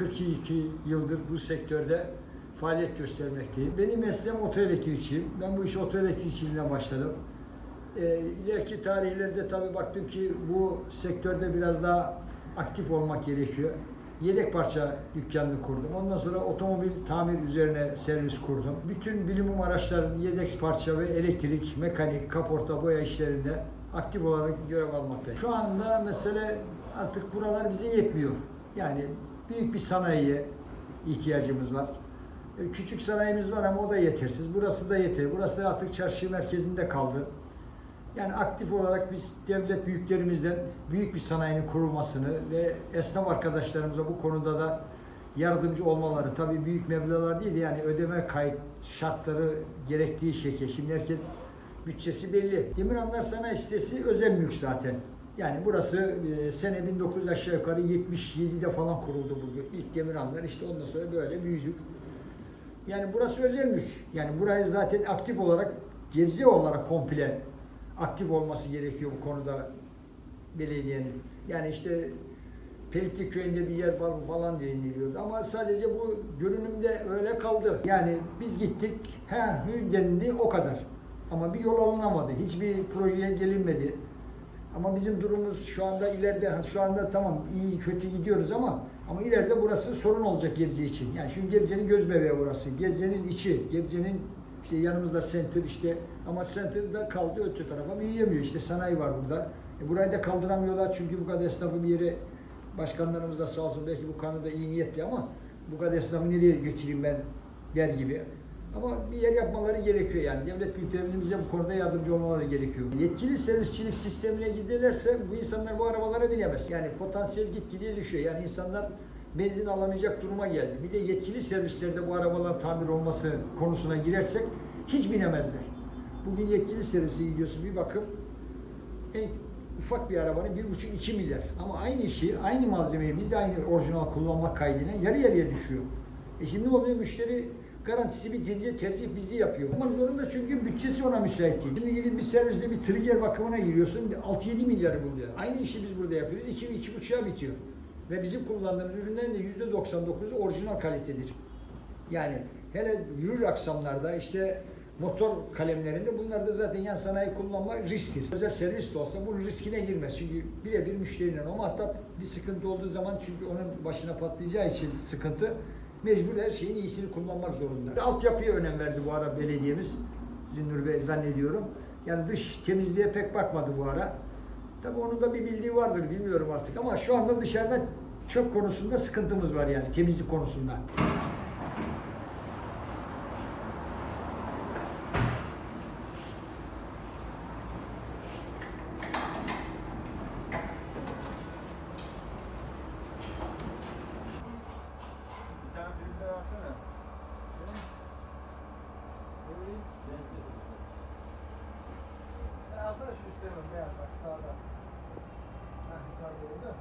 42 yıldır bu sektörde faaliyet göstermekteyim. Benim mesleğim otoelektrikçiyim. Ben bu işe otoelektrikçiliğine başladım. E, ileriki tarihlerde tabii baktım ki bu sektörde biraz daha aktif olmak gerekiyor. Yedek parça dükkanını kurdum. Ondan sonra otomobil tamir üzerine servis kurdum. Bütün bilimum araçların yedek parça ve elektrik, mekanik, kaporta, boya işlerinde aktif olarak görev almaktayım. Şu anda mesele artık buralar bize yetmiyor. Yani büyük bir sanayiye ihtiyacımız var. E, Küçük sanayimiz var ama o da yetersiz. Burası da yeter. Burası da artık çarşı merkezinde kaldı. Yani aktif olarak biz devlet büyüklerimizden büyük bir sanayinin kurulmasını ve esnaf arkadaşlarımıza bu konuda da yardımcı olmaları tabii büyük meblağlar değil de yani ödeme kayıt şartları gerektiği şekilde. Şimdi herkes bütçesi belli. Demirhanlar Sanayi Sitesi özel mülk zaten. Yani burası e, sene 1900 aşağı yukarı 77'de falan kuruldu bu ilk Demirhanlar. İşte ondan sonra böyle büyüdük. Yani burası özel mülk. Yani burayı zaten aktif olarak Gebze olarak komple aktif olması gerekiyor bu konuda belediyenin. Yani işte Pelitli köyünde bir yer var mı falan deniliyordu. Ama sadece bu görünümde öyle kaldı. Yani biz gittik, he hü denildi o kadar. Ama bir yol alınamadı. Hiçbir projeye gelinmedi. Ama bizim durumumuz şu anda ileride, şu anda tamam iyi kötü gidiyoruz ama ama ileride burası sorun olacak Gebze için. Yani çünkü Gebze'nin göz bebeği burası. Gebze'nin içi, Gebze'nin işte yanımızda center işte ama center'da kaldı öte tarafa büyüyemiyor. İşte sanayi var burada. E burayı da kaldıramıyorlar çünkü bu kadar esnafı bir yere başkanlarımız da sağ olsun belki bu konuda iyi niyetli ama bu kadar esnafı nereye götüreyim ben der gibi. Ama bir yer yapmaları gerekiyor yani. Devlet büyüklerimizin bu konuda yardımcı olmaları gerekiyor. Yetkili servisçilik sistemine giderlerse bu insanlar bu arabalara binemez. Yani potansiyel gitgide düşüyor. Yani insanlar benzin alamayacak duruma geldi. Bir de yetkili servislerde bu arabalar tamir olması konusuna girersek hiç binemezler. Bugün yetkili servise gidiyorsun bir bakıp en ufak bir arabanın 1,5-2 milyar. Ama aynı işi, aynı malzemeyi biz de aynı orijinal kullanmak kaydıyla yarı yarıya düşüyor. E şimdi oluyor? Müşteri garantisi bitince tercih bizi yapıyor. Olmak zorunda çünkü bütçesi ona müsait değil. Şimdi gidip bir serviste bir trigger bakımına giriyorsun 6-7 milyarı buluyor. Aynı işi biz burada yapıyoruz. 2-2,5'a bitiyor. Ve bizim kullandığımız ürünlerin de %99'u orijinal kalitedir. Yani hele yürür aksamlarda işte motor kalemlerinde bunlar da zaten yan sanayi kullanmak risktir. Özel servis de olsa bunun riskine girmez. Çünkü birebir müşteriyle o muhatap bir sıkıntı olduğu zaman çünkü onun başına patlayacağı için sıkıntı mecbur her şeyin iyisini kullanmak zorunda. Altyapıya önem verdi bu ara belediyemiz. Zinnur Bey zannediyorum. Yani dış temizliğe pek bakmadı bu ara. Tabii onun da bir bildiği vardır bilmiyorum artık ama şu anda dışarıda çöp konusunda sıkıntımız var yani temizlik konusunda. Baksana şu üstüne beyaz bak sağda. Heh, yukarı doğru da.